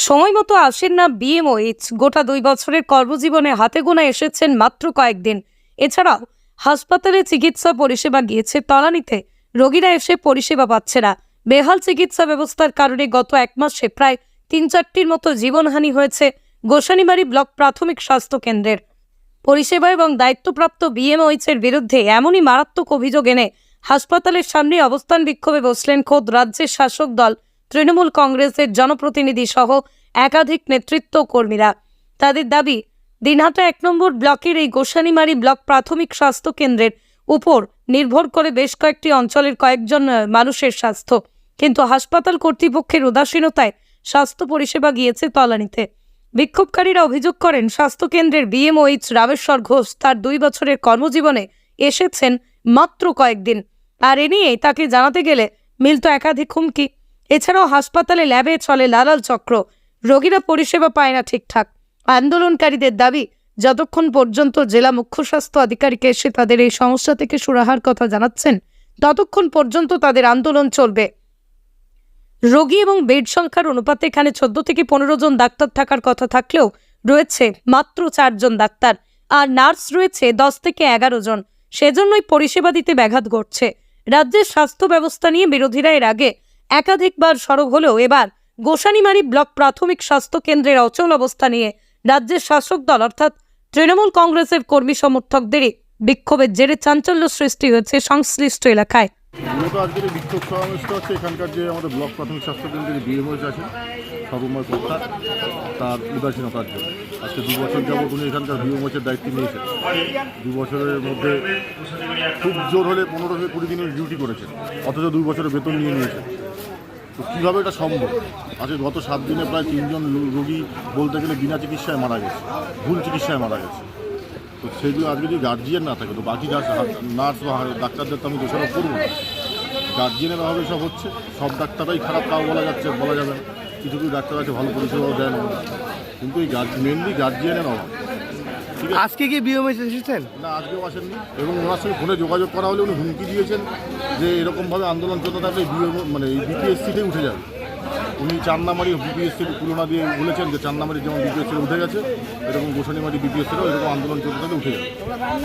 সময় মতো আসেন না বিএমওএইচ গোটা দুই বছরের কর্মজীবনে হাতে গোনা এসেছেন মাত্র কয়েকদিন। এছাড়াও হাসপাতালে চিকিৎসা পরিষেবা গিয়েছে, তলানিতে রোগীরা এসে পরিষেবা পাচ্ছে না। বেহাল চিকিৎসা ব্যবস্থার কারণে গত এক মাসে প্রায় তিন চারটির মতো জীবনহানি হয়েছে গোসানিবাড়ি ব্লক প্রাথমিক স্বাস্থ্য কেন্দ্রের। পরিষেবা এবং দায়িত্বপ্রাপ্ত বিএমওইচের বিরুদ্ধে এমনই মারাত্মক অভিযোগ এনে হাসপাতালের সামনে অবস্থান বিক্ষোভে বসলেন খোদ রাজ্যের শাসক দল তৃণমূল কংগ্রেসের জনপ্রতিনিধি সহ একাধিক নেতৃত্ব কর্মীরা। তাদের দাবি, দিনহাটা এক নম্বর ব্লকের এই গোসানিমারি ব্লক প্রাথমিক স্বাস্থ্য কেন্দ্রের উপর নির্ভর করে বেশ কয়েকটি অঞ্চলের কয়েকজন মানুষের স্বাস্থ্য। কিন্তু হাসপাতাল কর্তৃপক্ষের উদাসীনতায় স্বাস্থ্য পরিষেবা গিয়েছে তলানিতে। বিক্ষোভকারীরা অভিযোগ করেন স্বাস্থ্যকেন্দ্রের বিএমওইচ রামেশ্বর ঘোষ তার দুই বছরের কর্মজীবনে এসেছেন মাত্র কয়েকদিন। আর এ নিয়েই তাকে জানাতে গেলে মিলত একাধিক হুমকি। এছাড়াও হাসপাতালে ল্যাবে চলে লালাল চক্র। রোগীরা পরিষেবা পায় না ঠিকঠাক। আন্দোলনকারীদের দাবি, যতক্ষণ পর্যন্ত জেলা মুখ্য স্বাস্থ্য আধিকারিক এসে তাদের এই সমস্যা থেকে সুরাহার কথা জানাচ্ছেন, ততক্ষণ পর্যন্ত তাদের আন্দোলন চলবে। রোগী এবং বেড সংখ্যার অনুপাতে এখানে চোদ্দ থেকে পনেরো জন ডাক্তার থাকার কথা থাকলেও রয়েছে মাত্র চারজন ডাক্তার, আর নার্স রয়েছে দশ থেকে এগারো জন। সেজন্যই পরিষেবা দিতে ব্যাঘাত ঘটছে। রাজ্যের স্বাস্থ্য ব্যবস্থা নিয়ে বিরোধীরা এর আগে একাধিকবার সড়ক হলেও এবার গোসানিমারি ব্লক প্রাথমিক স্বাস্থ্য কেন্দ্রের অচল অবস্থা নিয়ে রাজ্যের শাসক দল, অর্থাৎ তৃণমূল কংগ্রেসের কর্মী সমর্থকদেরই বিক্ষোভের জেরে চাঞ্চল্য সৃষ্টি হয়েছে সংশ্লিষ্ট এলাকায়। মূলত আজকের এই বিক্ষোভ সমাবেশটা হচ্ছে এখানকার যে আমাদের ব্লক প্রাথমিক স্বাস্থ্য কেন্দ্রের বিএমওস আছে সর্বময় কর্তা, তার উদাসীনতার জন্য। আজকে দু বছর যাবত উনি এখানকার বিএমওসের দায়িত্ব নিয়েছেন। দু বছরের মধ্যে খুব জোর হলে পনেরো থেকে কুড়ি দিনের ডিউটি করেছেন, অথচ দুই বছরের বেতন নিয়ে নিয়েছেন। তো কীভাবে এটা সম্ভব? আজকে গত সাত দিনে প্রায় তিনজন রোগী বলতে গেলে বিনা চিকিৎসায় মারা গেছে, ভুল চিকিৎসায় মারা গেছে। তো সেগুলো আজকে যদি গার্জিয়ান না থাকে, তো বাকি নার্স বা ডাক্তারদের তো আমি দোষারোপ করব না। গার্জিয়ানের অভাবে সব হচ্ছে, সব ডাক্তাররাই খারাপ তাও বলা যাচ্ছে, বলা যাবে কিছু কিছু ডাক্তার আছে, ভালো পরিষেবাও না। কিন্তু এই মেনলি গার্জিয়ানের অভাব। আজকে কি বিএমএস এসেছেন? না আজকেও আসেননি। এবং ওনার সঙ্গে ফোনে যোগাযোগ করা হলে উনি হুমকি দিয়েছেন যে এরকমভাবে আন্দোলন চলতে থাকলে মানে এই বিপিএসসিতেই উঠে যাবে। উনি চান্নামারি বিপিএসসির তুলনা দিয়ে বলেছেন যে চান্নামারি যেমন বিপিএসসি উঠে গেছে এরকম গোসানিমারি বিপিএসসিরও এরকম আন্দোলন চলতে থাকলে উঠে যাবে।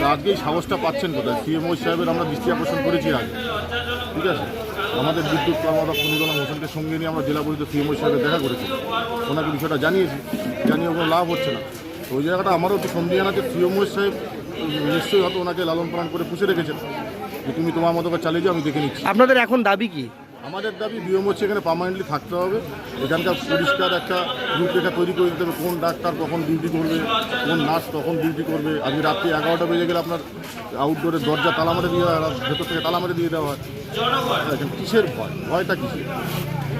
তো আজকে এই সাহসটা পাচ্ছেন কোথায়? সিএমও সাহেবের আমরা দৃষ্টি আকর্ষণ করেছি আগে। ঠিক আছে? আমাদের বিদ্যুৎ কর্মদক্ষ নিরঞ্জন হোসেনকে সঙ্গে নিয়ে আমরা জেলা পরিষদ সিএমও সাহেবের দেখা করেছি। ওনাকে বিষয়টা জানিয়েছি। জানিয়ে কোনো লাভ হচ্ছে না। ওই জায়গাটা আমারও একটু সন্দেহ আছে সিএমও সাহেব নিশ্চয়ই হয়তো ওনাকে লালন পালন করে পুষে রেখেছেন। যে তুমি তোমার মতো করে চালিয়ে যাও আমি দেখে নিচ্ছি। আপনাদের এখন দাবি কি? আমাদের দাবি বিএম হচ্ছে এখানে পার্মানেন্টলি থাকতে হবে। এখানকার পরিষ্কার একটা রূপরেখা তৈরি করে দিতে হবে। কোন ডাক্তার কখন ডিউটি করবে কোন নার্স কখন ডিউটি করবে। আজকে রাত্রি এগারোটা বেজে গেলে আপনার আউটডোরের দরজা তালা মেরে দিয়ে হয় ভেতর থেকে তালা মেরে দিয়ে দেওয়া হয়। কিসের ভয়? ভয়টা কিসের?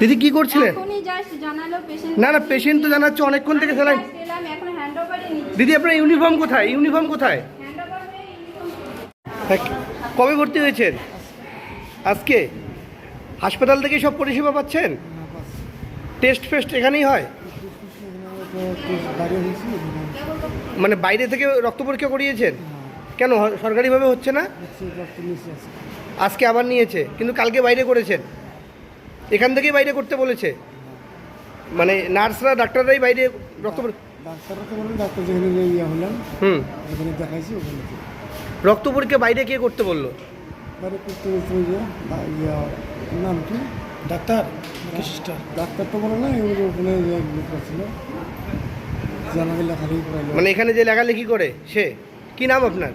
দিদি কি করছিলেন? না না পেশেন্ট তো জানাচ্ছে অনেকক্ষণ থেকে স্যালাইন দিদি আপনার ইউনিফর্ম কোথায়? ইউনিফর্ম কোথায়? হ্যান্ড ওভার ইউনিফর্ম কবে ভর্তি হয়েছেন? আজকে? হাসপাতাল থেকে সব পরিষেবা পাচ্ছেন? টেস্ট ফেস্ট এখানেই হয়? মানে বাইরে থেকে রক্ত পরীক্ষা করিয়েছেন? কেন সরকারিভাবে হচ্ছে না? আজকে আবার নিয়েছে কিন্তু কালকে বাইরে করেছেন। এখান থেকেই বাইরে করতে বলেছে। মানে নার্সরা ডাক্তাররাই বাইরে রক্ত ডাক্তাররা তো বললেন ডাক্তার যেখানে নিয়ে ইয়ে হলাম হুম। দেখাইছি ওখানে রক্ত পরীক্ষা বাইরে কে করতে বলল? পরে করতে বলতে ইয়া নাম কি? ডাক্তার। সিস্টার। ডাক্তার তো বলে না এগুলো ওখানে যে এক লোক ছিল যে লেখালেখি মানে এখানে যে লেখালেখি করে সে? কি নাম আপনার?